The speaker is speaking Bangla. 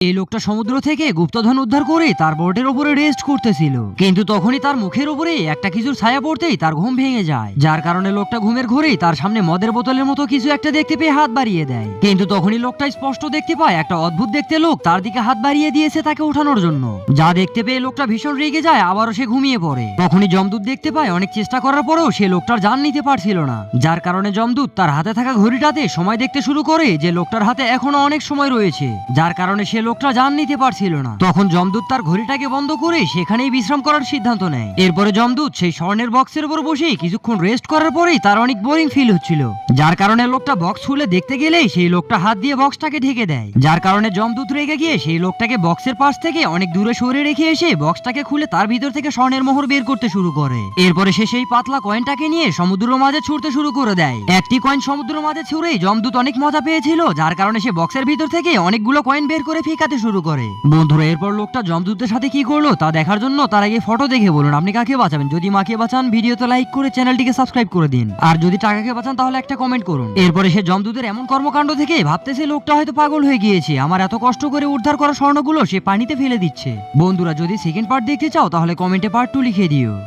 এই লোকটা সমুদ্র থেকে গুপ্তধন উদ্ধার করে তার বোর্ডের উপরে রেস্ট করতেছিল। কিন্তু তখনই তার মুখের উপরে একটা কিছুর ছায়া পড়তেই তার ঘুম ভেঙে যায়। যার কারণে লোকটা ঘুমের ঘোরেই তার সামনে মদের বোতলের মতো কিছু একটা দেখতে পেয়ে হাত বাড়িয়ে দেয়। কিন্তু তখনই লোকটা স্পষ্ট দেখতে পায় একটা অদ্ভুত দেখতে লোক তার দিকে হাত বাড়িয়ে দিয়েছে তাকে ওঠানোর জন্য। যা দেখতে পেয়ে লোকটা ভীষণ রেগে যায়, আবারও সে ঘুমিয়ে পড়ে। তখনই জমদূত দেখতে পায়, অনেক চেষ্টা করার পরেও সে লোকটার জান নিতে পারছিল না। যার কারণে জমদূত তার হাতে থাকা ঘড়িটাতে সময় দেখতে শুরু করে যে লোকটার হাতে এখনও অনেক সময় রয়েছে। যার কারণে সে লোকটা জান নিতে পারছিল না। তখন জমদূত তার ঘড়িটাকে বন্ধ করে সেখানেই বিশ্রাম করার সিদ্ধান্ত নেয়। এরপরে জমদূত সেই স্বর্ণের বক্সের উপর বসে কিছুক্ষণ রেস্ট করার পরেই তার অনেক বোরিং ফিল হচ্ছিল। যার কারণে লোকটা বক্স খুলে দেখতে গেলেই সেই লোকটা হাত দিয়ে বক্সটাকে ঢেকে দেয়। যার কারণে জমদূত রেগে গিয়ে সেই লোকটাকে বক্সের পাশ থেকে অনেক দূরে সরে রেখে এসে বক্সটাকে খুলে তার ভিতর থেকে স্বর্ণের মোহর বের করতে শুরু করে। এরপরে সে সেই পাতলা কয়েনটাকে নিয়ে সমুদ্রের মাঝে ছুটতে শুরু করে দেয়। একটি কয়েন সমুদ্র মাঝে ছুঁড়েই জমদূত অনেক মজা পেয়েছিল, যার কারণে সে বক্সের ভিতর থেকে অনেকগুলো কয়েন বের করে ফেকাতে শুরু করে। বন্ধুরা, এরপর লোকটা জমদূতের সাথে কি করল তা দেখার জন্য তার আগে ফটো দেখে বলুন, আপনি কাকে বাঁচাবেন? যদি মাকে বাঁচান, ভিডিওতে লাইক করে চ্যানেলটিকে সাবস্ক্রাইব করে দিন। আর যদি টাকাকে বাঁচান, তাহলে একটা কমেন্ট করুন। এরপরে সে জমদূতের এমন কর্মকাণ্ড থেকে ভাবতেছে, লোকটা হয়তো পাগল হয়ে গিয়েছে। আমার এত কষ্ট করে উদ্ধার করা স্বর্ণগুলো সে পানিতে ফেলে দিচ্ছে। বন্ধুরা, যদি সেকেন্ড পার্ট দেখতে চাও, তাহলে কমেন্টে পার্ট টু লিখে দিও।